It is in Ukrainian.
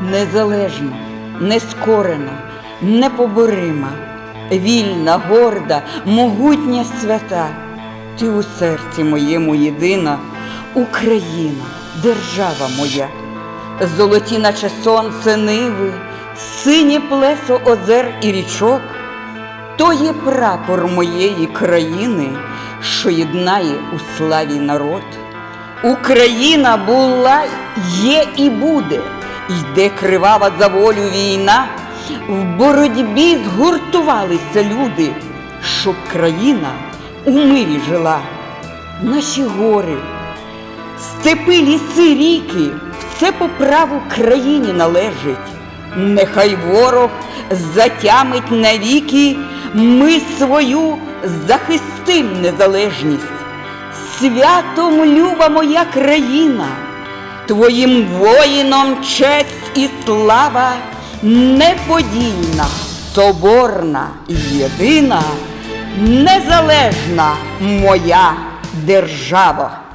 незалежна, нескорена, непоборима, вільна, горда, могутня свята. Ти у серці моєму єдина, Україна, держава моя, золоті, наче сонце ниви, синє плесо озер і річок. То є прапор моєї країни, що єднає у славі народ. Україна була, є і буде, йде кривава за волю війна. В боротьбі згуртувалися люди, щоб країна у мирі жила. Наші гори, степи, ліси, ріки, все по праву країні належить. Нехай ворог затямить навіки, ми свою захистим незалежність. Святом люба моя країна, твоїм воїнам честь і слава, неподійна, соборна і єдина, незалежна моя держава.